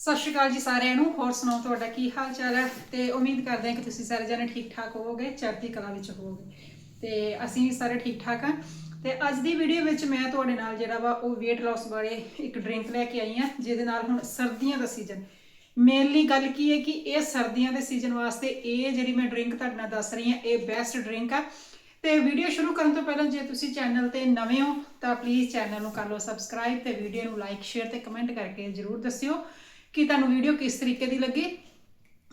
ਸਤਿ ਸ਼੍ਰੀ ਅਕਾਲ ਜੀ ਸਾਰਿਆਂ ਨੂੰ। ਹੋਰ ਸੁਣਾਓ ਤੁਹਾਡਾ ਕੀ ਹਾਲ ਚਾਲ ਹੈ? ਤੇ ਉਮੀਦ ਕਰਦੇ ਹਾਂ ਕਿ ਤੁਸੀਂ ਸਾਰੇ ਜਣੇ ਠੀਕ ਠਾਕ ਹੋਵੋਗੇ, ਚੜ੍ਹਦੀ ਕਲਾ ਵਿੱਚ ਹੋਵੋਗੇ। ਤੇ ਅਸੀਂ ਵੀ ਸਾਰੇ ਠੀਕ ਠਾਕ ਹਾਂ। ਤੇ ਅੱਜ ਦੀ ਵੀਡੀਓ ਵਿੱਚ ਮੈਂ ਤੁਹਾਡੇ ਨਾਲ ਜਿਹੜਾ ਵਾ ਉਹ weight loss ਬਾਰੇ ਇੱਕ ਡਰਿੰਕ ਲੈ ਕੇ ਆਈ ਹਾਂ, ਜਿਹਦੇ ਨਾਲ ਹੁਣ ਸਰਦੀਆਂ ਦਾ ਸੀਜ਼ਨ ਮੇਨਲੀ ਗੱਲ ਕੀ ਹੈ ਕਿ ਇਹ ਸਰਦੀਆਂ ਦੇ ਸੀਜ਼ਨ ਵਾਸਤੇ ਇਹ ਜਿਹੜੀ ਮੈਂ ਡਰਿੰਕ ਤੁਹਾਡੇ ਨਾਲ ਦੱਸ ਰਹੀ ਹਾਂ, ਇਹ ਬੈਸਟ ਡਰਿੰਕ ਆ। ਤੇ ਵੀਡੀਓ ਸ਼ੁਰੂ ਕਰਨ ਤੋਂ ਪਹਿਲਾਂ ਜੇ ਤੁਸੀਂ ਚੈਨਲ ਤੇ ਨਵੇਂ ਹੋ, ਤਾਂ ਪਲੀਜ਼ ਚੈਨਲ ਨੂੰ ਕਰ ਲਓ ਸਬਸਕ੍ਰਾਈਬ ਤੇ ਵੀਡੀਓ ਨੂੰ ਲਾਈਕ ਸ਼ੇਅਰ ਤੇ ਕਮੈਂਟ ਕਰਕੇ ਜਰੂਰ ਦੱਸਿਓ। ਕਿ ਤੁਹਾਨੂੰ ਵੀਡੀਓ ਕਿਸ ਤਰੀਕੇ ਦੀ ਲੱਗੀ?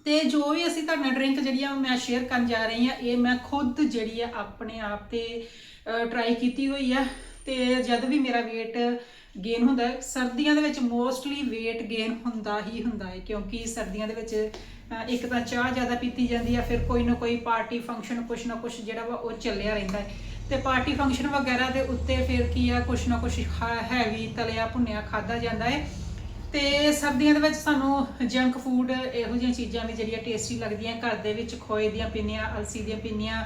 ਤੇ ਜੋ ਵੀ ਅਸੀਂ ਤੁਹਾਡੇ ਨਾਲ ਡਰਿੰਕ ਜਿਹੜੀ ਆ ਮੈਂ ਸ਼ੇਅਰ ਕਰਨ ਜਾ ਰਹੀ ਆ, ਇਹ ਮੈਂ ਖੁਦ ਜਿਹੜੀ ਆ ਆਪਣੇ ਆਪ ਤੇ ਟਰਾਈ ਕੀਤੀ ਹੋਈ ਆ। ਤੇ ਜਦ ਵੀ ਮੇਰਾ weight ਗੇਨ ਹੁੰਦਾ ਸਰਦੀਆਂ ਦੇ ਵਿੱਚ ਮੋਸਟਲੀ weight ਗੇਨ ਹੁੰਦਾ ਹੀ ਹੁੰਦਾ ਹੈ, ਕਿਉਂਕਿ ਸਰਦੀਆਂ ਦੇ ਵਿੱਚ ਇੱਕ ਤਾਂ ਚਾਹ ਜ਼ਿਆਦਾ ਪੀਤੀ ਜਾਂਦੀ ਆ, ਫਿਰ ਕੋਈ ਨਾ ਕੋਈ ਪਾਰਟੀ ਫੰਕਸ਼ਨ ਕੁਛ ਨਾ ਕੁਛ ਜਿਹੜਾ ਵਾ ਉਹ ਚੱਲਿਆ ਰਹਿੰਦਾ ਹੈ। ਤੇ ਪਾਰਟੀ ਫੰਕਸ਼ਨ ਵਗੈਰਾ ਦੇ ਉੱਤੇ ਫਿਰ ਕੀ ਆ, ਕੁਛ ਨਾ ਕੁਛ ਹੈਵੀ ਤਲਿਆ ਭੁੰਨਿਆ ਖਾਦਾ ਜਾਂਦਾ ਹੈ। ਤੇ ਸਰਦੀਆਂ ਦੇ ਵਿੱਚ ਸਾਨੂੰ ਜੰਕ ਫੂਡ ਇਹੋ ਜਿਹੀਆਂ ਚੀਜ਼ਾਂ ਵੀ ਜਿਹੜੀਆਂ ਟੇਸਟੀ ਲੱਗਦੀਆਂ, ਘਰ ਦੇ ਵਿੱਚ ਖੋਏ ਦੀਆਂ ਪਿੰਨੀਆਂ, ਅਲਸੀ ਦੀਆਂ ਪਿੰਨੀਆਂ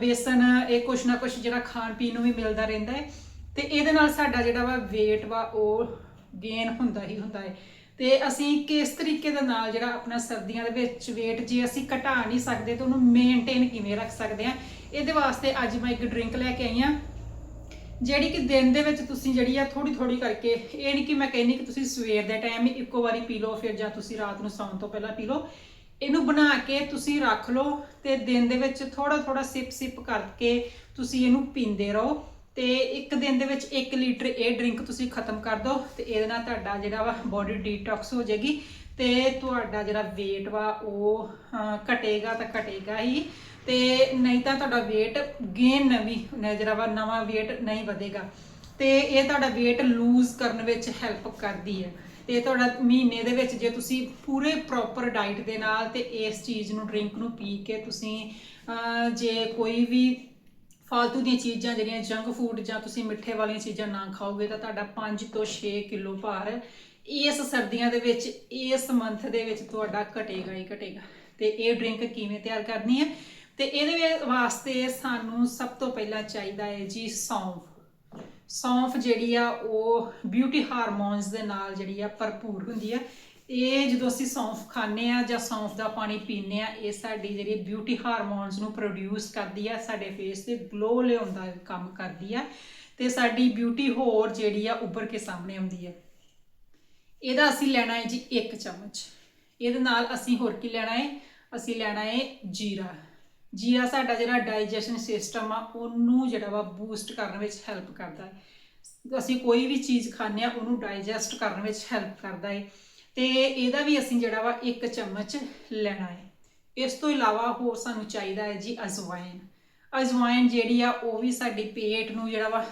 ਬੇਸਨ, ਇਹ ਕੁਛ ਨਾ ਕੁਛ ਜਿਹੜਾ ਖਾਣ ਪੀਣ ਨੂੰ ਵੀ ਮਿਲਦਾ ਰਹਿੰਦਾ ਹੈ। ਤੇ ਇਹਦੇ ਨਾਲ ਸਾਡਾ ਜਿਹੜਾ ਵਾ weight ਵਾ ਉਹ ਗੇਨ ਹੁੰਦਾ ਹੀ ਹੁੰਦਾ ਹੈ। ਤੇ ਅਸੀਂ ਕਿਸ ਤਰੀਕੇ ਦੇ ਨਾਲ ਜਿਹੜਾ ਆਪਣਾ ਸਰਦੀਆਂ ਦੇ ਵਿੱਚ weight ਜੇ ਅਸੀਂ ਘਟਾ ਨਹੀਂ ਸਕਦੇ ਤਾਂ ਉਹਨੂੰ ਮੇਨਟੇਨ ਕਿਵੇਂ ਰੱਖ ਸਕਦੇ ਆ ਇਹਦੇ ਵਾਸਤੇ ਅੱਜ ਮੈਂ ਇੱਕ ਡਰਿੰਕ ਲੈ ਕੇ ਆਈ ਹਾਂ। ਜਿਹੜੀ ਕਿ ਦਿਨ ਦੇ ਵਿੱਚ ਤੁਸੀਂ ਜਿਹੜੀ ਆ ਥੋੜੀ ਥੋੜੀ ਕਰਕੇ, ਇਹ ਨਹੀਂ ਕਿ ਮੈਂ ਕਹਿੰਨੀ ਕਿ ਤੁਸੀਂ ਸਵੇਰ ਦੇ ਟਾਈਮ ਇੱਕੋ ਵਾਰੀ ਪੀ ਲਓ, ਫਿਰ ਜਾਂ ਤੁਸੀਂ ਰਾਤ ਨੂੰ ਸੌਣ ਤੋਂ ਪਹਿਲਾਂ ਪੀ ਲਓ। ਇਹਨੂੰ ਬਣਾ ਕੇ ਤੁਸੀਂ ਰੱਖ ਲਓ ਤੇ ਦਿਨ ਦੇ ਵਿੱਚ ਥੋੜਾ ਥੋੜਾ ਸਿਪ ਸਿਪ ਕਰਕੇ ਤੁਸੀਂ ਇਹਨੂੰ ਪੀਂਦੇ ਰਹੋ। ਤੇ ਇੱਕ ਦਿਨ ਦੇ ਵਿੱਚ 1 ਲੀਟਰ ਇਹ ਡਰਿੰਕ ਤੁਸੀਂ ਖਤਮ ਕਰ ਦਿਓ ਤੇ ਇਹਦੇ ਨਾਲ ਤੁਹਾਡਾ ਜਿਹੜਾ ਵਾ ਬੋਡੀ ਡੀਟੌਕਸ ਹੋ ਜਾਏਗੀ। ਤੇ ਤੁਹਾਡਾ ਜਿਹੜਾ weight ਵਾ ਉਹ ਘਟੇਗਾ ਤਾਂ ਘਟੇਗਾ ਹੀ। ਤੇ ਨਹੀਂ ਤਾਂ ਤੁਹਾਡਾ weight ਗੇਨ ਨਵੀਂ ਜਿਹੜਾ ਵਾ ਨਵਾਂ weight ਨਹੀਂ ਵਧੇਗਾ। ਤੇ ਇਹ ਤੁਹਾਡਾ weight ਲੂਜ਼ ਕਰਨ ਵਿੱਚ ਹੈਲਪ ਕਰਦੀ ਹੈ। ਤੇ ਤੁਹਾਡਾ ਮਹੀਨੇ ਦੇ ਵਿੱਚ ਜੇ ਤੁਸੀਂ ਪੂਰੇ ਪ੍ਰੋਪਰ ਡਾਈਟ ਦੇ ਨਾਲ ਤੇ ਇਸ ਚੀਜ਼ ਨੂੰ ਡਰਿੰਕ ਨੂੰ ਪੀ ਕੇ ਤੁਸੀਂ ਜੇ ਕੋਈ ਵੀ ਫਾਲਤੂ ਦੀਆਂ ਚੀਜ਼ਾਂ ਜਿਹੜੀਆਂ ਜੰਕ ਫੂਡ ਜਾਂ ਤੁਸੀਂ ਮਿੱਠੇ ਵਾਲੀਆਂ ਚੀਜ਼ਾਂ ਨਾ ਖਾਓਗੇ ਤਾਂ ਤੁਹਾਡਾ 5 ਤੋਂ 6 ਕਿਲੋ ਭਾਰ ਇਸ ਸਰਦੀਆਂ ਦੇ ਵਿੱਚ, ਇਸ ਮੰਥ ਦੇ ਵਿੱਚ ਤੁਹਾਡਾ ਘਟੇਗਾ ਹੀ ਘਟੇਗਾ। ਤੇ ਇਹ ਡਰਿੰਕ ਕਿਵੇਂ ਤਿਆਰ ਕਰਨੀ ਹੈ? ਤੇ ਇਹਦੇ ਵੇ- ਵਾਸਤੇ ਸਾਨੂੰ ਸਭ ਤੋਂ ਪਹਿਲਾਂ ਚਾਹੀਦਾ ਹੈ ਜੀ ਸੌਂਫ। ਸੌਂਫ ਜਿਹੜੀ ਆ, ਉਹ ਬਿਊਟੀ ਹਾਰਮੋਨਸ ਦੇ ਨਾਲ ਜਿਹੜੀ ਆ ਭਰਪੂਰ ਹੁੰਦੀ ਆ। ਇਹ ਜਦੋਂ ਅਸੀਂ ਸੌਂਫ ਖਾਂਦੇ ਆ ਜਾਂ ਸੌਂਫ ਦਾ ਪਾਣੀ ਪੀਂਦੇ ਆ, ਇਹ ਸਾਡੀ ਜਿਹੜੀ ਬਿਊਟੀ ਹਾਰਮੋਨਸ ਨੂੰ ਪ੍ਰੋਡਿਊਸ ਕਰਦੀ ਆ, ਸਾਡੇ ਫੇਸ ਤੇ ਗਲੋ ਲਿਆਉਣ ਦਾ ਕੰਮ ਕਰਦੀ ਆ ਤੇ ਸਾਡੀ ਬਿਊਟੀ ਹੋਰ ਜਿਹੜੀ ਆ ਉੱਭਰ ਕੇ ਸਾਹਮਣੇ ਆਉਂਦੀ ਆ। ਇਹਦਾ ਅਸੀਂ ਲੈਣਾ ਹੈ ਜੀ 1 ਚਮਚ। ਇਹਦੇ ਨਾਲ ਅਸੀਂ ਹੋਰ ਕੀ ਲੈਣਾ ਹੈ? ਅਸੀਂ ਲੈਣਾ ਹੈ ਜੀਰਾ। ਜੀਰਾ ਸਾਡਾ ਜਿਹੜਾ ਡਾਈਜੈਸ਼ਨ ਸਿਸਟਮ ਆ, ਉਹਨੂੰ ਜਿਹੜਾ ਵਾ ਬੂਸਟ ਕਰਨ ਵਿੱਚ ਹੈਲਪ ਕਰਦਾ ਹੈ। ਅਸੀਂ ਕੋਈ ਵੀ ਚੀਜ਼ ਖਾਂਦੇ ਆ ਉਹਨੂੰ ਡਾਈਜੈਸਟ ਕਰਨ ਵਿੱਚ ਹੈਲਪ ਕਰਦਾ ਹੈ। ਤੇ ਇਹਦਾ ਵੀ ਅਸੀਂ ਜਿਹੜਾ ਵਾ ਇੱਕ ਚਮਚ ਲੈਣਾ ਹੈ। ਇਸ ਤੋਂ ਇਲਾਵਾ ਹੋਰ ਸਾਨੂੰ ਚਾਹੀਦਾ ਹੈ ਜੀ ਅਜਵਾਇਨ ਅਜਵਾਇਨ ਜਿਹੜੀ ਆ, ਉਹ ਵੀ ਸਾਡੀ ਪੇਟ ਨੂੰ ਜਿਹੜਾ ਵਾ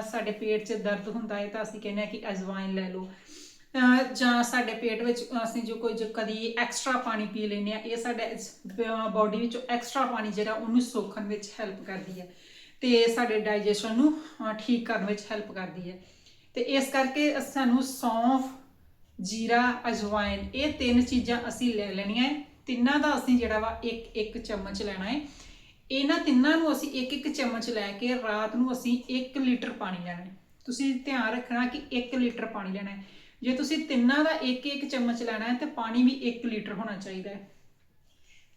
ਸਾਡੇ ਪੇਟ 'ਚ ਦਰਦ ਹੁੰਦਾ ਹੈ ਤਾਂ ਅਸੀਂ ਕਹਿੰਦੇ ਆ ਕਿ ਅਜਵਾਇਨ ਲੈ ਲਓ। ਜਾਂ ਸਾਡੇ ਪੇਟ ਵਿੱਚ ਅਸੀਂ ਜੋ ਕੋਈ ਜੋ ਕਦੀ ਐਕਸਟਰਾ ਪਾਣੀ ਪੀ ਲੈਂਦੇ ਆ ਇਹ ਸਾਡੇ ਬਾਡੀ ਵਿੱਚੋਂ ਐਕਸਟਰਾ ਪਾਣੀ ਜਿਹੜਾ ਉਹਨੂੰ ਸੋਖਣ ਵਿੱਚ ਹੈਲਪ ਕਰਦੀ ਹੈ ਤੇ ਸਾਡੇ ਡਾਈਜੈਸ਼ਨ ਨੂੰ ਠੀਕ ਕਰਨ ਵਿੱਚ ਹੈਲਪ ਕਰਦੀ ਹੈ। ਤੇ ਇਸ ਕਰਕੇ ਸਾਨੂੰ ਸੌਂਫ, ਜੀਰਾ, ਅਜਵਾਇਨ ਇਹ ਤਿੰਨ ਚੀਜ਼ਾਂ ਅਸੀਂ ਲੈ ਲੈਣੀਆਂ ਹੈ। ਤਿੰਨਾਂ ਦਾ ਅਸੀਂ ਜਿਹੜਾ ਵਾ ਇੱਕ ਇੱਕ ਚਮਚ ਲੈਣਾ ਹੈ। ਇਹਨਾਂ ਤਿੰਨਾਂ ਨੂੰ ਅਸੀਂ ਇੱਕ ਇੱਕ ਚਮਚ ਲੈ ਕੇ ਰਾਤ ਨੂੰ ਅਸੀਂ 1 ਲੀਟਰ ਪਾਣੀ ਲੈਣਾ ਹੈ। ਤੁਸੀਂ ਧਿਆਨ ਰੱਖਣਾ ਕਿ 1 ਲੀਟਰ ਪਾਣੀ ਲੈਣਾ ਹੈ। ਜੇ ਤੁਸੀਂ ਤਿੰਨਾਂ ਦਾ ਇੱਕ ਇੱਕ ਚਮਚ ਲੈਣਾ ਹੈ ਤੇ ਪਾਣੀ ਵੀ 1 ਲੀਟਰ ਹੋਣਾ ਚਾਹੀਦਾ ਹੈ।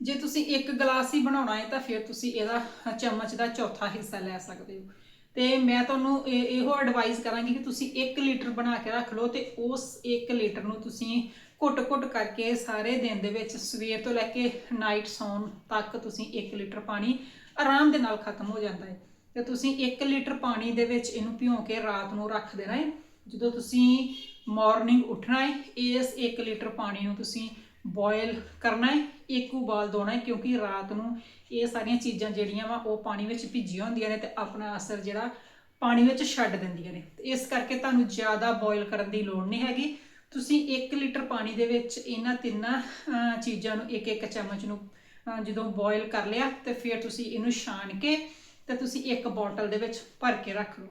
ਜੇ ਤੁਸੀਂ ਇੱਕ ਗਲਾਸ ਹੀ ਬਣਾਉਣਾ ਹੈ ਤਾਂ ਫਿਰ ਤੁਸੀਂ ਇਹਦਾ ਚਮਚ ਦਾ ਚੌਥਾ ਹਿੱਸਾ ਲੈ ਸਕਦੇ ਹੋ। ਤੇ ਮੈਂ ਤੁਹਾਨੂੰ ਇਹ- ਇਹੋ ਐਡਵਾਈਸ ਕਰਾਂਗੀ ਕਿ ਤੁਸੀਂ 1 ਲੀਟਰ ਬਣਾ ਕੇ ਰੱਖ ਲਓ ਤੇ ਉਸ 1 ਲੀਟਰ ਨੂੰ ਤੁਸੀਂ ਘੁੱਟ-ਘੁੱਟ ਕਰਕੇ ਸਾਰੇ ਦਿਨ ਦੇ ਵਿੱਚ ਸਵੇਰ ਤੋਂ ਲੈ ਕੇ ਨਾਈਟ ਸੌਣ ਤੱਕ ਤੁਸੀਂ 1 ਲੀਟਰ ਪਾਣੀ ਆਰਾਮ ਦੇ ਨਾਲ ਖਤਮ ਹੋ ਜਾਂਦਾ ਹੈ। ਤੇ ਤੁਸੀਂ 1 ਲੀਟਰ ਪਾਣੀ ਦੇ ਵਿੱਚ ਇਹਨੂੰ ਭਿਉਂ ਕੇ ਰਾਤ ਨੂੰ ਰੱਖ ਦੇਣਾ ਹੈ। ਜਦੋਂ ਤੁਸੀਂ ਮਾਰਨਿੰਗ ਉੱਠਣਾ ਹੈ। ਇਸ 1 ਲੀਟਰ ਪਾਣੀ ਨੂੰ ਤੁਸੀਂ ਬੋਇਲ ਕਰਨਾ ਹੈ, ਇੱਕ ਉਬਾਲ ਦੋਣਾ ਹੈ, ਕਿਉਂਕਿ ਰਾਤ ਨੂੰ ਇਹ ਸਾਰੀਆਂ ਚੀਜ਼ਾਂ ਜਿਹੜੀਆਂ ਵਾ, ਉਹ ਪਾਣੀ ਵਿੱਚ ਭਿੱਜੀਆਂ ਹੁੰਦੀਆਂ ਨੇ ਤੇ ਆਪਣਾ ਅਸਰ ਜਿਹੜਾ ਪਾਣੀ ਵਿੱਚ ਛੱਡ ਦਿੰਦੀਆਂ ਨੇ। ਤੇ ਇਸ ਕਰਕੇ ਤੁਹਾਨੂੰ ਜ਼ਿਆਦਾ ਬੋਇਲ ਕਰਨ ਦੀ ਲੋੜ ਨਹੀਂ ਹੈਗੀ। ਤੁਸੀਂ 1 ਲੀਟਰ ਪਾਣੀ ਦੇ ਵਿੱਚ ਇਹਨਾਂ ਤਿੰਨਾਂ ਚੀਜ਼ਾਂ ਨੂੰ ਇੱਕ ਇੱਕ ਚਮਚ ਨੂੰ ਜਦੋਂ ਬੋਇਲ ਕਰ ਲਿਆ, ਤੇ ਫਿਰ ਤੁਸੀਂ ਇਹਨੂੰ ਛਾਣ ਕੇ ਤੇ ਤੁਸੀਂ ਇੱਕ ਬੋਟਲ ਦੇ ਵਿੱਚ ਭਰ ਕੇ ਰੱਖ ਲਓ।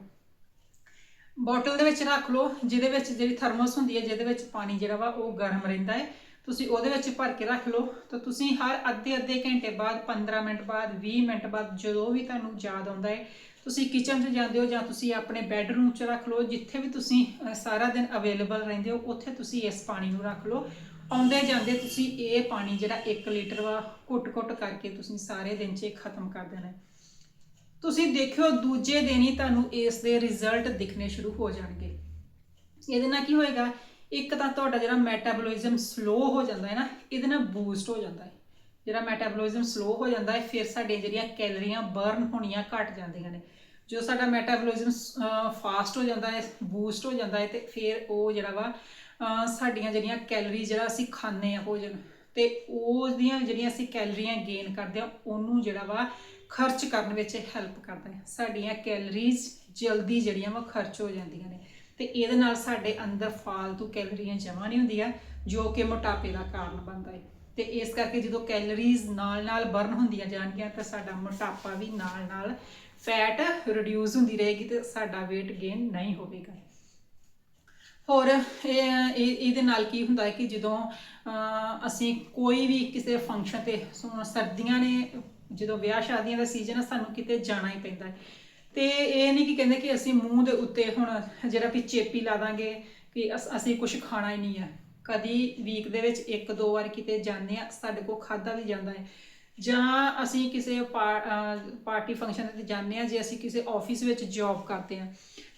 ਬੋਟਲ ਦੇ ਵਿੱਚ ਰੱਖ ਲਓ, ਜਿਹਦੇ ਵਿੱਚ ਜਿਹੜੀ ਥਰਮੋਸ ਹੁੰਦੀ ਹੈ, ਜਿਹਦੇ ਵਿੱਚ ਪਾਣੀ ਜਿਹੜਾ ਵਾ ਉਹ ਗਰਮ ਰਹਿੰਦਾ ਹੈ। ਤੁਸੀਂ ਉਹਦੇ ਵਿੱਚ ਭਰ ਕੇ ਰੱਖ ਲਓ। ਤਾਂ ਤੁਸੀਂ ਹਰ ਅੱਧੇ ਅੱਧੇ ਘੰਟੇ ਬਾਅਦ 15 ਮਿੰਟ ਬਾਅਦ 20 ਮਿੰਟ ਬਾਅਦ ਜਦੋਂ ਵੀ ਤੁਹਾਨੂੰ ਯਾਦ ਆਉਂਦਾ ਹੈ, ਤੁਸੀਂ ਕਿਚਨ 'ਚ ਜਾਂਦੇ ਹੋ ਜਾਂ ਤੁਸੀਂ ਆਪਣੇ ਬੈੱਡਰੂਮ 'ਚ ਰੱਖ ਲਓ, ਜਿੱਥੇ ਵੀ ਤੁਸੀਂ ਸਾਰਾ ਦਿਨ ਅਵੇਲੇਬਲ ਰਹਿੰਦੇ ਹੋ, ਉੱਥੇ ਤੁਸੀਂ ਇਸ ਪਾਣੀ ਨੂੰ ਰੱਖ ਲਓ। ਆਉਂਦੇ ਜਾਂਦੇ ਤੁਸੀਂ ਇਹ ਪਾਣੀ ਜਿਹੜਾ 1 ਲੀਟਰ ਵਾ ਘੁੱਟ-ਘੁੱਟ ਕਰਕੇ ਤੁਸੀਂ ਸਾਰੇ ਦਿਨ 'ਚ ਖਤਮ ਕਰ ਦੇਣਾ ਤੁਸੀਂ ਦੇਖਿਓ ਦੂਜੇ ਦਿਨ ਹੀ ਤੁਹਾਨੂੰ ਇਸ ਦੇ ਰਿਜ਼ਲਟ ਦਿਖਣੇ ਸ਼ੁਰੂ ਹੋ ਜਾਣਗੇ। ਇਹਦੇ ਨਾਲ ਕੀ ਹੋਏਗਾ? ਇੱਕ ਤਾਂ ਤੁਹਾਡਾ ਜਿਹੜਾ ਮੈਟਾਬੋਲਿਜ਼ਮ ਸਲੋ ਹੋ ਜਾਂਦਾ ਹੈ ਨਾ, ਇਹਦੇ ਨਾਲ ਬੂਸਟ ਹੋ ਜਾਂਦਾ ਹੈ। ਜਿਹੜਾ ਮੈਟਾਬੋਲਿਜ਼ਮ ਸਲੋ ਹੋ ਜਾਂਦਾ ਹੈ, ਫਿਰ ਸਾਡੀਆਂ ਜਿਹੜੀਆਂ ਕੈਲਰੀਆਂ ਬਰਨ ਹੋਣੀਆਂ ਘਟ ਜਾਂਦੀਆਂ ਨੇ। ਜੋ ਸਾਡਾ ਮੈਟਾਬੋਲਿਜ਼ਮ ਫਾਸਟ ਹੋ ਜਾਂਦਾ ਹੈ ਬੂਸਟ ਹੋ ਜਾਂਦਾ ਹੈ, ਤੇ ਫਿਰ ਉਹ ਜਿਹੜਾ ਵਾ ਸਾਡੀਆਂ ਜਿਹੜੀਆਂ ਕੈਲਰੀ ਜਿਹੜਾ ਅਸੀਂ ਖਾਂਦੇ ਆ ਭੋਜਨ ਤੇ ਉਸ ਦੀਆਂ ਜਿਹੜੀਆਂ ਅਸੀਂ ਕੈਲਰੀਆਂ ਗੇਨ ਕਰਦੇ ਆ ਉਹਨੂੰ ਜਿਹੜਾ ਵਾ ਖਰਚ ਕਰਨ ਵਿੱਚ ਹੈਲਪ ਕਰਦਾ ਹੈ। ਸਾਡੀਆਂ ਕੈਲਰੀਜ਼ ਜਲਦੀ ਜਿਹੜੀਆਂ ਵਾ ਖਰਚ ਹੋ ਜਾਂਦੀਆਂ ਨੇ। ਤੇ ਇਹਦੇ ਨਾਲ ਸਾਡੇ ਅੰਦਰ ਫਾਲਤੂ ਕੈਲਰੀਆਂ ਜਮ੍ਹਾਂ ਨਹੀਂ ਹੁੰਦੀਆਂ, ਜੋ ਕਿ ਮੋਟਾਪੇ ਦਾ ਕਾਰਨ ਬਣਦਾ ਹੈ। ਤੇ ਇਸ ਕਰਕੇ ਜਦੋਂ ਕੈਲਰੀਜ਼ ਨਾਲ-ਨਾਲ ਬਰਨ ਹੁੰਦੀਆਂ ਜਾਣਗੀਆਂ, ਤਾਂ ਸਾਡਾ ਮੋਟਾਪਾ ਵੀ ਨਾਲ-ਨਾਲ ਫੈਟ ਰਿਡਿਊਸ ਹੁੰਦੀ ਰਹੇਗੀ ਤੇ ਸਾਡਾ weight gain ਨਹੀਂ ਹੋਵੇਗਾ। ਹੋਰ ਇਹ ਇਹ- ਇਹਦੇ ਨਾਲ ਕੀ ਹੁੰਦਾ ਹੈ ਕਿ ਜਦੋਂ ਅਹ, ਅਸੀਂ ਕੋਈ ਵੀ ਕਿਸੇ ਫੰਕਸ਼ਨ ਤੇ ਹੁਣ ਸਰਦੀਆਂ ਨੇ ਜਦੋਂ ਵਿਆਹ ਸ਼ਾਦੀਆਂ ਦਾ ਸੀਜ਼ਨ ਹੈ ਸਾਨੂੰ ਕਿਤੇ ਜਾਣਾ ਹੀ ਪੈਂਦਾ ਹੈ। ਤੇ ਇਹ ਨਹੀਂ ਕਿ ਕਹਿੰਦੇ ਕਿ ਅਸੀਂ ਮੂੰਹ ਦੇ ਉੱਤੇ ਹੁਣ ਜਿਹੜਾ ਵੀ ਚੇਪੀ ਲਾ ਦਾਂਗੇ ਕਿ ਅਸ- ਅਸੀਂ ਕੁਝ ਖਾਣਾ ਹੀ ਨਹੀਂ ਹੈ। ਕਦੀ ਵੀਕ ਦੇ ਵਿੱਚ ਇੱਕ ਦੋ ਵਾਰ ਕਿਤੇ ਜਾਂਦੇ ਆ ਸਾਡੇ ਕੋਲ ਖਾਦਾ ਵੀ ਜਾਂਦਾ ਹੈ। ਜਾਂ ਅਸੀਂ ਕਿਸੇ ਪਾ- ਪਾਰਟੀ ਫੰਕਸ਼ਨ ਤੇ ਜਾਂਦੇ ਆ ਜੇ ਅਸੀਂ ਕਿਸੇ ਆਫਿਸ ਵਿੱਚ ਜੌਬ ਕਰਦੇ ਆ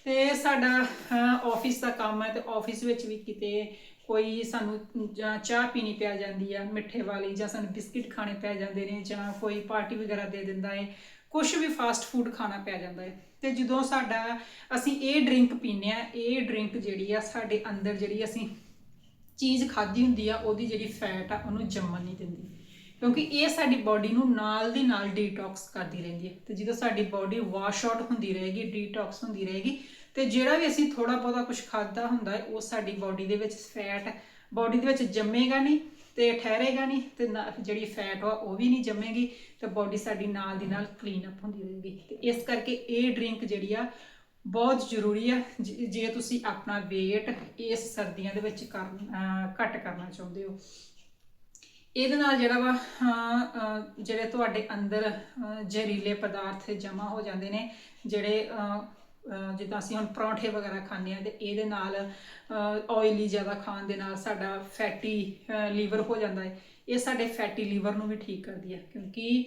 ਤੇ ਸਾਡਾ ਆਫਿਸ ਦਾ ਕੰਮ ਹੈ ਤੇ ਆਫਿਸ ਵਿੱਚ ਵੀ ਕਿਤੇ ਕੋਈ ਸਾਨੂੰ, ਜਾਂ ਚਾਹ ਪੀਣੀ ਪੈ ਜਾਂਦੀ ਆ, ਮਿੱਠੇ ਵਾਲੀ, ਜਾਂ ਸਾਨੂੰ ਬਿਸਕਿਟ ਖਾਣੇ ਪੈ ਜਾਂਦੇ ਨੇ, ਜਾਂ ਕੋਈ ਪਾਰਟੀ ਵਗੈਰਾ ਦੇ ਦਿੰਦਾ ਹੈ ਕੁਝ ਵੀ ਫਾਸਟ ਫੂਡ ਖਾਣਾ ਪੈ ਜਾਂਦਾ ਹੈ ਤੇ ਜਦੋਂ ਸਾਡਾ, ਅਸੀਂ ਇਹ ਡਰਿੰਕ ਪੀਂਦੇ ਆ, ਇਹ ਡਰਿੰਕ ਜਿਹੜੀ ਆ, ਸਾਡੇ ਅੰਦਰ ਜਿਹੜੀ ਅਸੀਂ ਚੀਜ਼ ਖਾਧੀ ਹੁੰਦੀ ਆ, ਉਹਦੀ ਜਿਹੜੀ ਫੈਟ ਆ, ਉਹਨੂੰ ਜੰਮਣ ਨਹੀਂ ਦਿੰਦੀ। ਕਿਉਂਕਿ ਇਹ ਸਾਡੀ ਬਾਡੀ ਨੂੰ ਨਾਲ ਦੀ ਨਾਲ ਡੀਟੌਕਸ ਕਰਦੀ ਰਹਿੰਦੀ ਹੈ। ਤੇ ਜਦੋਂ ਸਾਡੀ ਬਾਡੀ ਵਾਸ਼ ਆਊਟ ਹੁੰਦੀ ਰਹੇਗੀ ਡੀਟੌਕਸ ਹੁੰਦੀ ਰਹੇਗੀ, ਤੇ ਜਿਹੜਾ ਵੀ ਅਸੀਂ ਥੋੜਾ ਬਹੁਤਾ ਕੁਝ ਖਾਦਾ ਹੁੰਦਾ ਹੈ, ਉਹ ਸਾਡੀ ਬਾਡੀ ਦੇ ਵਿੱਚ ਫੈਟ ਬਾਡੀ ਦੇ ਵਿੱਚ ਜੰਮੇਗਾ ਨਹੀਂ ਤੇ ਠਹਿਰੇਗਾ ਨਹੀਂ ਤੇ ਨਾ- ਜਿਹੜੀ ਫੈਟ ਆ ਉਹ ਵੀ ਨਹੀਂ ਜੰਮੇਗੀ ਤੇ ਬਾਡੀ ਸਾਡੀ ਨਾਲ ਦੀ ਨਾਲ ਕਲੀਨ ਅਪ ਹੁੰਦੀ ਰਹੇਗੀ। ਤੇ ਇਸ ਕਰਕੇ ਇਹ ਡਰਿੰਕ ਜਿਹੜੀ ਆ, ਬਹੁਤ ਜ਼ਰੂਰੀ ਆ, ਜ- ਜੇ ਤੁਸੀਂ ਆਪਣਾ weight ਇਸ ਸਰਦੀਆਂ ਦੇ ਵਿੱਚ ਕਰ ਘੱਟ ਕਰਨਾ ਚਾਹੁੰਦੇ ਹੋ। ਇਹਦੇ ਨਾਲ ਜਿਹੜਾ ਵਾ ਜਿਹੜੇ ਤੁਹਾਡੇ ਅੰਦਰ ਜ਼ਹਿਰੀਲੇ ਪਦਾਰਥ ਜਮ੍ਹਾਂ ਹੋ ਜਾਂਦੇ ਨੇ, ਜਿਹੜੇ ਜਿੱਦਾਂ ਅਸੀਂ ਹੁਣ ਪਰੌਂਠੇ ਵਗੈਰਾ ਖਾਂਦੇ ਆ ਤੇ ਇਹਦੇ ਨਾਲ ਆਇਲੀ ਜ਼ਿਆਦਾ ਖਾਣ ਦੇ ਨਾਲ ਸਾਡਾ ਫੈਟੀ ਲੀਵਰ ਹੋ ਜਾਂਦਾ ਹੈ। ਇਹ ਸਾਡੇ ਫੈਟੀ ਲੀਵਰ ਨੂੰ ਵੀ ਠੀਕ ਕਰਦੀ ਹੈ, ਕਿਉਂਕਿ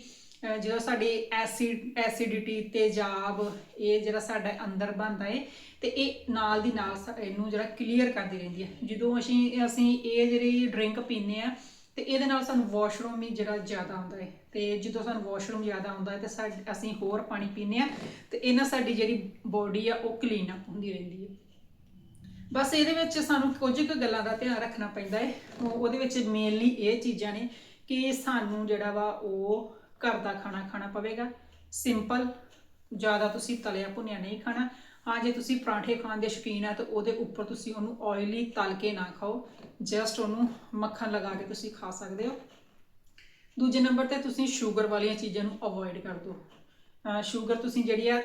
ਜਦੋਂ ਸਾਡੀ ਐਸਿਡ ਐਸਿਡਿਟੀ ਤੇਜ਼ਾਬ ਇਹ ਜਿਹੜਾ ਸਾਡੇ ਅੰਦਰ ਬਣਦਾ ਏ ਤੇ ਇਹ ਨਾਲ ਦੀ ਨਾਲ ਸਾ- ਇਹਨੂੰ ਜਿਹੜਾ ਕਲੀਅਰ ਕਰਦੀ ਰਹਿੰਦੀ ਹੈ। ਜਦੋਂ ਅਸੀਂ ਅਸੀਂ ਇਹ ਜਿਹੜੀ ਡਰਿੰਕ ਪੀਂਦੇ ਆ ਤੇ ਇਹਦੇ ਨਾਲ ਸਾਨੂੰ ਵਾਸ਼ਰੂਮ ਵੀ ਜਿਹੜਾ ਜ਼ਿਆਦਾ ਆਉਂਦਾ ਹੈ। ਤੇ ਜਦੋਂ ਸਾਨੂੰ ਵਾਸ਼ਰੂਮ ਜ਼ਿਆਦਾ ਆਉਂਦਾ ਹੈ ਤੇ ਸਾਡ- ਅਸੀਂ ਹੋਰ ਪਾਣੀ ਪੀਂਦੇ ਆ ਤੇ ਇਹਨਾਂ ਸਾਡੀ ਜਿਹੜੀ ਬੋਡੀ ਆ ਉਹ ਕਲੀਨ ਅਪ ਹੁੰਦੀ ਰਹਿੰਦੀ ਹੈ। ਬਸ ਇਹਦੇ ਵਿੱਚ ਸਾਨੂੰ ਕੁਝ ਕੁ ਗੱਲਾਂ ਦਾ ਧਿਆਨ ਰੱਖਣਾ ਪੈਂਦਾ ਹੈ। ਉਹ- ਉਹਦੇ ਵਿੱਚ ਮੇਨਲੀ ਇਹ ਚੀਜ਼ਾਂ ਨੇ ਕਿ ਸਾਨੂੰ ਜਿਹੜਾ ਵਾ ਉਹ ਘਰ ਦਾ ਖਾਣਾ ਖਾਣਾ ਪਵੇਗਾ। ਸਿੰਪਲ ਜ਼ਿਆਦਾ ਤੁਸੀਂ ਤਲਿਆ ਭੁੰਨਿਆ ਨਹੀਂ ਖਾਣਾ। ਹਾਂ, ਜੇ ਤੁਸੀਂ ਪਰਾਂਠੇ ਖਾਣ ਦੇ ਸ਼ੌਕੀਨ ਆ, ਤਾਂ ਉਹਦੇ ਉੱਪਰ ਤੁਸੀਂ ਉਹਨੂੰ ਆਇਲੀ ਤਲ ਕੇ ਨਾ ਖਾਓ। ਜਸਟ ਉਹਨੂੰ ਮੱਖਣ ਲਗਾ ਕੇ ਤੁਸੀਂ ਖਾ ਸਕਦੇ ਹੋ। ਦੂਜੇ ਨੰਬਰ ਤੇ ਤੁਸੀਂ ਸ਼ੂਗਰ ਵਾਲੀਆਂ ਚੀਜ਼ਾਂ ਨੂੰ ਅਵੋਇਡ ਕਰ ਦਿਓ। ਸ਼ੂਗਰ ਤੁਸੀਂ ਜਿਹੜੀ ਆ,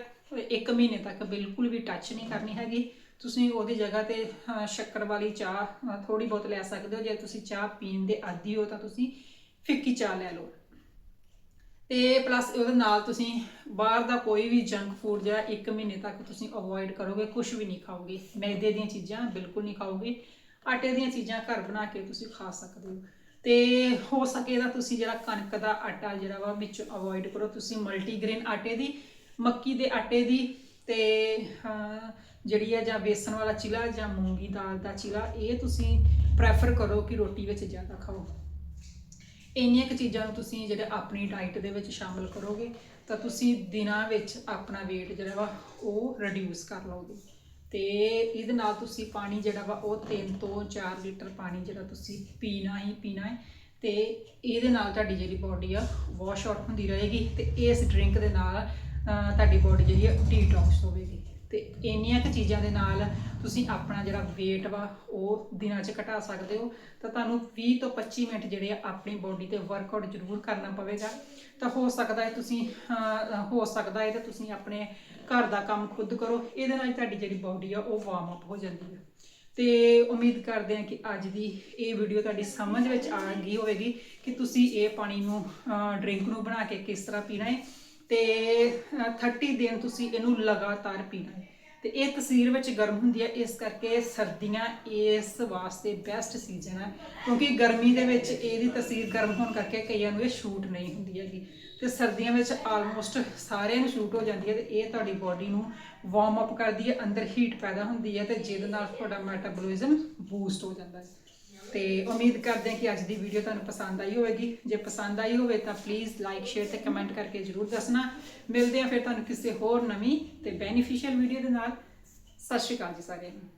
ਇੱਕ ਮਹੀਨੇ ਤੱਕ ਬਿਲਕੁਲ ਵੀ ਟੱਚ ਨਹੀਂ ਕਰਨੀ ਹੈਗੀ। ਤੁਸੀਂ ਉਹਦੀ ਜਗ੍ਹਾ ਤੇ ਸ਼ੱਕਰ ਵਾਲੀ ਚਾਹ ਥੋੜੀ ਬਹੁਤ ਲੈ ਸਕਦੇ ਹੋ। ਜੇ ਤੁਸੀਂ ਚਾਹ ਪੀਣ ਦੇ ਆਦੀ ਹੋ, ਤਾਂ ਤੁਸੀਂ ਫਿੱਕੀ ਚਾਹ ਲੈ ਲਓ। ਤੇ ਪਲੱਸ ਉਹਦੇ ਨਾਲ ਤੁਸੀਂ ਬਾਹਰ ਦਾ ਕੋਈ ਵੀ ਜੰਕ ਫੂਡ ਜਿਹੜਾ 1 ਮਹੀਨੇ ਤੱਕ ਤੁਸੀਂ ਅਵੋਇਡ ਕਰੋਗੇ ਕੁਝ ਵੀ ਨਹੀਂ ਖਾਓਗੇ। ਮੈਦੇ ਦੀਆਂ ਚੀਜ਼ਾਂ ਬਿਲਕੁਲ ਨਹੀਂ ਖਾਓਗੇ। ਆਟੇ ਦੀਆਂ ਚੀਜ਼ਾਂ ਘਰ ਬਣਾ ਕੇ ਤੁਸੀਂ ਖਾ ਸਕਦੇ ਹੋ। ਤੇ ਹੋ ਸਕੇ ਤਾਂ ਤੁਸੀਂ ਜਿਹੜਾ ਕਣਕ ਦਾ ਆਟਾ ਜਿਹੜਾ ਵਾ ਵਿੱਚ ਅਵੋਇਡ ਕਰੋ। ਤੁਸੀਂ ਮਲਟੀਗ੍ਰੇਨ ਆਟੇ ਦੀ, ਮੱਕੀ ਦੇ ਆਟੇ ਦੀ ਤੇ ਜਿਹੜੀ ਆ ਜਾਂ ਬੇਸਣ ਵਾਲਾ ਚਿਲਾ ਜਾਂ ਮੂੰਗੀ ਦਾਲ ਦਾ ਚਿਲਾ, ਇਹ ਤੁਸੀਂ ਪ੍ਰੈਫਰ ਕਰੋ ਕਿ ਰੋਟੀ ਵਿੱਚ ਜ਼ਿਆਦਾ ਖਾਓ। ਇੰਨੀਆਂ ਕੁ ਚੀਜ਼ਾਂ ਨੂੰ ਤੁਸੀਂ ਜਿਹੜਾ ਆਪਣੀ ਡਾਈਟ ਦੇ ਵਿੱਚ ਸ਼ਾਮਲ ਕਰੋਗੇ, ਤਾਂ ਤੁਸੀਂ ਦਿਨਾਂ ਵਿੱਚ ਆਪਣਾ weight ਜਿਹੜਾ ਵਾ ਉਹ ਰਿਡਿਊਸ ਕਰ ਲਓਗੇ। ਤੇ ਇਹਦੇ ਨਾਲ ਤੁਸੀਂ ਪਾਣੀ ਜਿਹੜਾ ਵਾ ਉਹ 3 ਤੋਂ 4 ਲੀਟਰ ਪਾਣੀ ਜਿਹੜਾ ਤੁਸੀਂ ਪੀਣਾ ਹੀ ਪੀਣਾ ਹੈ। ਤੇ ਇਹਦੇ ਨਾਲ ਤੁਹਾਡੀ ਜਿਹੜੀ ਬਾਡੀ ਆ ਵਾਸ਼ ਆਊਟ ਹੁੰਦੀ ਰਹੇਗੀ ਤੇ ਇਸ ਡਰਿੰਕ ਦੇ ਨਾਲ ਤੁਹਾਡੀ ਬਾਡੀ ਜਿਹੜੀ ਆ ਡੀਟੌਕਸ ਹੋਵੇਗੀ। ਤੇ ਇੰਨੀਆਂ ਕੁ ਚੀਜ਼ਾਂ ਦੇ ਨਾਲ ਤੁਸੀਂ ਆਪਣਾ ਜਿਹੜਾ weight ਵਾ, ਉਹ ਦਿਨਾਂ 'ਚ ਘਟਾ ਸਕਦੇ ਹੋ। ਤਾਂ ਤੁਹਾਨੂੰ 20 ਤੋਂ 25 ਮਿੰਟ ਜਿਹੜੇ ਆ ਆਪਣੀ ਬੋਡੀ ਤੇ ਵਰਕਆਊਟ ਜ਼ਰੂਰ ਕਰਨਾ ਪਵੇਗਾ। ਤਾਂ ਹੋ ਸਕਦਾ ਹੈ ਤੁਸੀਂ ਹੋ ਸਕਦਾ ਹੈ ਤਾਂ ਤੁਸੀਂ ਆਪਣੇ ਘਰ ਦਾ ਕੰਮ ਖੁਦ ਕਰੋ। ਇਹਦੇ ਨਾਲ ਤੁਹਾਡੀ ਜਿਹੜੀ ਬੋਡੀ ਆ, ਉਹ ਵਾਰਮ ਅਪ ਹੋ ਜਾਂਦੀ ਹੈ ਤੇ ਉਮੀਦ ਕਰਦੇ ਹਾਂ ਕਿ ਅੱਜ ਦੀ ਇਹ ਵੀਡੀਓ ਤੁਹਾਡੀ ਸਮਝ ਵਿੱਚ ਆ ਗਈ ਹੋਵੇਗੀ ਕਿ ਤੁਸੀਂ ਇਹ ਪਾਣੀ ਨੂੰ ਡਰਿੰਕ ਨੂੰ ਬਣਾ ਕੇ ਕਿਸ ਤਰ੍ਹਾਂ ਪੀਣਾ ਹੈ। ਤੇ ਅਹ, 30 ਦਿਨ ਤੁਸੀਂ ਇਹਨੂੰ ਲਗਾਤਾਰ ਪੀਣਾ ਹੈ। ਤੇ ਇਹ ਤਸੀਰ ਵਿੱਚ ਗਰਮ ਹੁੰਦੀ ਹੈ ਇਸ ਕਰਕੇ ਸਰਦੀਆਂ ਇਸ ਵਾਸਤੇ ਬੈਸਟ ਸੀਜ਼ਨ ਹੈ। ਕਿਉਂਕਿ ਗਰਮੀ ਦੇ ਵਿੱਚ ਇਹਦੀ ਤਸੀਰ ਗਰਮ ਹੋਣ ਕਰਕੇ ਕਈਆਂ ਨੂੰ ਇਹ ਸ਼ੂਟ ਨਹੀਂ ਹੁੰਦੀ ਹੈਗੀ। ਤੇ ਸਰਦੀਆਂ ਵਿੱਚ ਆਲਮੋਸਟ ਸਾਰਿਆਂ ਨੂੰ ਸ਼ੂਟ ਹੋ ਜਾਂਦੀ ਹੈ ਤੇ ਇਹ ਤੁਹਾਡੀ ਬਾਡੀ ਨੂੰ ਵਾਰਮ ਅਪ ਕਰਦੀ ਹੈ ਅੰਦਰ ਹੀਟ ਪੈਦਾ ਹੁੰਦੀ ਹੈ ਤੇ ਜਿਹਦੇ ਨਾਲ ਤੁਹਾਡਾ ਮੈਟਾਬੋਲਿਜ਼ਮ ਬੂਸਟ ਹੋ ਜਾਂਦਾ ਹੈ। ਤੇ ਉਮੀਦ ਕਰਦੇ ਹਾਂ ਕਿ ਅੱਜ ਦੀ ਵੀਡੀਓ ਤੁਹਾਨੂੰ ਪਸੰਦ ਆਈ ਹੋਵੇਗੀ। ਜੇ ਪਸੰਦ ਆਈ ਹੋਵੇ ਤਾਂ ਪਲੀਜ਼ ਲਾਈਕ ਸ਼ੇਅਰ ਤੇ ਕਮੈਂਟ ਕਰਕੇ ਜਰੂਰ ਦੱਸਣਾ। ਮਿਲਦੇ ਹਾਂ ਫਿਰ ਤੁਹਾਨੂੰ ਕਿਸੇ ਹੋਰ ਨਵੀਂ ਤੇ ਬੈਨੀਫੀਸ਼ੀਅਲ ਵੀਡੀਓ ਦੇ ਨਾਲ। ਸਤਿ ਸ਼੍ਰੀ ਅਕਾਲ ਜੀ ਸਾਰਿਆਂ ਨੂੰ।